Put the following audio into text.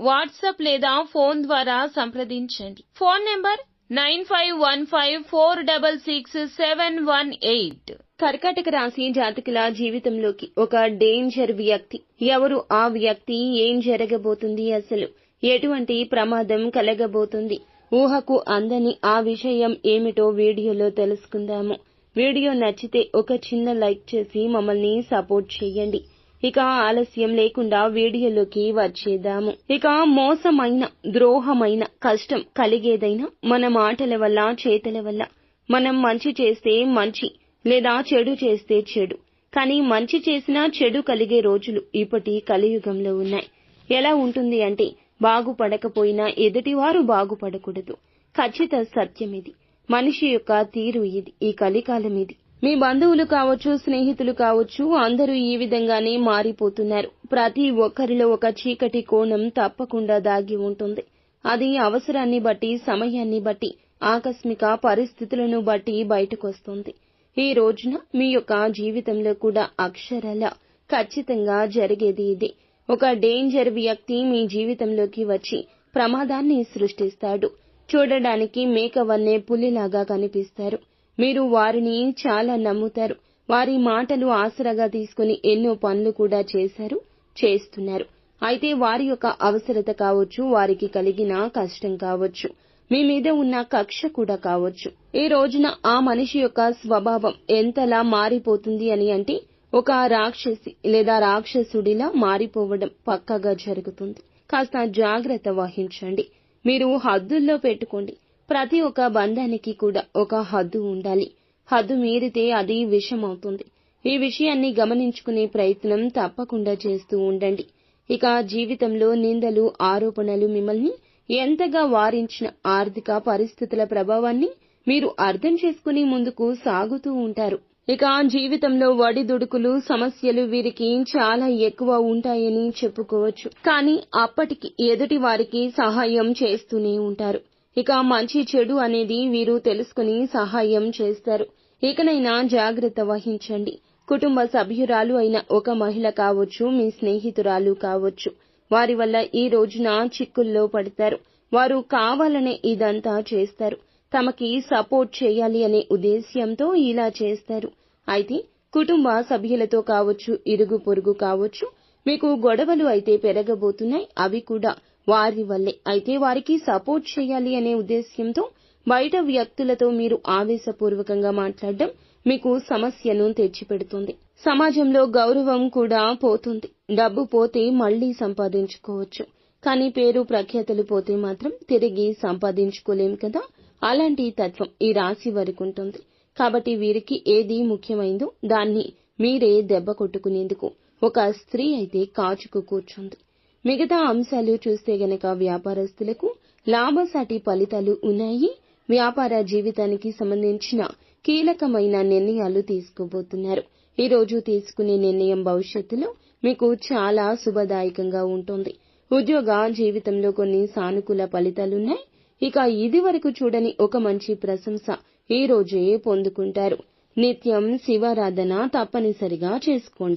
WhatsApp లేదా phone ద్వారా సంప్రదించండి. Phone number nine five one five four double six seven one eight. కర్కాటక రాశి జాతకుల జీవితంలోకి ఒక డేంజర్ వ్యక్తి. ఎవరు ఆ వ్యక్తి? ఏం జరగబోతుంది అసలు? ఎటువంటి ప్రమాదం కలగబోతుంది? ఊహకు అందని ఆ విషయం ఏమిటో వీడియోలో తెలుసుకుందాము. వీడియో నచ్చితే ఒక చిన్న లైక్ చేసి మమ్మల్ని సపోర్ట్ చేయండి. ఇక ఆలస్యం లేకుండా వీడియోలోకి వచ్చేద్దాము. ఇక మోసమైన ద్రోహమైన కష్టం కలిగేదైనా మన మాటల వల్ల చేతల వల్ల మనం మంచి చేస్తే మంచి లేదా చెడు చేస్తే చెడు. కానీ మంచి చేసినా చెడు కలిగే రోజులు ఇప్పటి కలియుగంలో ఉన్నాయి. ఎలా ఉంటుంది అంటే బాగుపడకపోయినా ఎదుటివారు బాగుపడకూడదు. ఖచ్చిత సత్యమిది. మనిషి యొక్క తీరు ఇది ఈ కలికాలం ఇది. మీ బంధువులు కావచ్చు స్నేహితులు కావచ్చు అందరూ ఈ విధంగానే మారిపోతున్నారు. ప్రతి ఒక్కరిలో ఒక చీకటి కోణం తప్పకుండా దాగి ఉంటుంది. అది అవసరాన్ని బట్టి సమయాన్ని బట్టి ఆకస్మిక పరిస్థితులను బట్టి బయటకొస్తుంది. ఈ రోజున మీ యొక్క జీవితంలో కూడా అక్షరాల ఖచ్చితంగా జరిగేది ఇదే. ఒక డేంజర్ వ్యక్తి మీ జీవితంలోకి వచ్చి ప్రమాదాన్ని సృష్టిస్తాడు. చూడడానికి మేకవన్నే పులిలాగా కనిపిస్తారు. మీరు వారిని చాలా నమ్ముతారు. వారి మాటలు ఆసరాగా తీసుకుని ఎన్నో పనులు కూడా చేశారు చేస్తున్నారు. అయితే వారి యొక్క అవసరత కావచ్చు వారికి కలిగిన కష్టం కావచ్చు మీ మీద ఉన్న కక్ష కూడా కావచ్చు. ఈ రోజున ఆ మనిషి యొక్క స్వభావం ఎంతలా మారిపోతుంది అని అంటే ఒక రాక్షసి లేదా రాక్షసుడిలా మారిపోవడం పక్కగా జరుగుతుంది. కాస్త జాగ్రత్త వహించండి. మీరు హద్దుల్లో పెట్టుకోండి. ప్రతి ఒక్క బంధానికి కూడా ఒక హద్దు ఉండాలి. హద్దు మీరితే అది విషం అవుతుంది ఈ విషయాన్ని గమనించుకునే ప్రయత్నం తప్పకుండా చేస్తూ ఉండండి. ఇక జీవితంలో నిందలు ఆరోపణలు మిమ్మల్ని ఎంతగా వారించిన ఆర్థిక పరిస్థితుల ప్రభావాన్ని మీరు అర్థం చేసుకుని ముందుకు సాగుతూ ఉంటారు. ఇక జీవితంలో వడిదుడుకులు సమస్యలు వీరికి చాలా ఎక్కువ ఉంటాయని చెప్పుకోవచ్చు. కానీ అప్పటికి ఎదుటి వారికి సహాయం చేస్తూనే ఉంటారు. ఇక మంచి చెడు అనేది వీరు తెలుసుకుని సహాయం చేస్తారు. ఇకనైనా జాగ్రత్త వహించండి. కుటుంబ సభ్యురాలు అయిన ఒక మహిళ కావచ్చు మీ స్నేహితురాలు కావచ్చు వారి వల్ల ఈ రోజున చిక్కుల్లో పడతారు. వారు కావాలనే ఇదంతా చేస్తారు. తమకి సపోర్ట్ చేయాలి అనే ఉద్దేశ్యంతో ఇలా చేస్తారు. అయితే కుటుంబ సభ్యులతో కావచ్చు ఇరుగు పొరుగు కావచ్చు మీకు గొడవలు అయితే పెరగబోతున్నాయి అవి కూడా వారి వల్లే. అయితే వారికి సపోర్ట్ చేయాలి అనే ఉద్దేశ్యంతో బయట వ్యక్తులతో మీరు ఆవేశపూర్వకంగా మాట్లాడడం మీకు సమస్యను తెచ్చిపెడుతుంది. సమాజంలో గౌరవం కూడా పోతుంది. డబ్బు పోతే మళ్ళీ సంపాదించుకోవచ్చు. కానీ పేరు ప్రఖ్యాతలు పోతే మాత్రం తిరిగి సంపాదించుకోలేం కదా? అలాంటి తత్వం ఈ రాశి వారికి ఉంటుంది. కాబట్టి వీరికి ఏది ముఖ్యమైందో దాన్ని మీరే దెబ్బ కొట్టుకునేందుకు ఒక స్త్రీ అయితే కాచుకు కూర్చుంది. మిగతా అంశాలు చూస్తే గనక వ్యాపారస్తులకు లాభసాటి ఫలితాలు ఉన్నాయి. వ్యాపార జీవితానికి సంబంధించిన కీలకమైన నిర్ణయాలు తీసుకోబోతున్నారు. ఈ రోజు తీసుకునే నిర్ణయం భవిష్యత్తులో మీకు చాలా శుభదాయకంగా ఉంటుంది. ఉద్యోగ జీవితంలో కొన్ని సానుకూల ఫలితాలున్నాయి. ఇక ఇది వరకు చూడని ఒక మంచి ప్రశంస ఈ రోజే పొందుకుంటారు. నిత్యం శివారాధన తప్పనిసరిగా చేసుకోండి.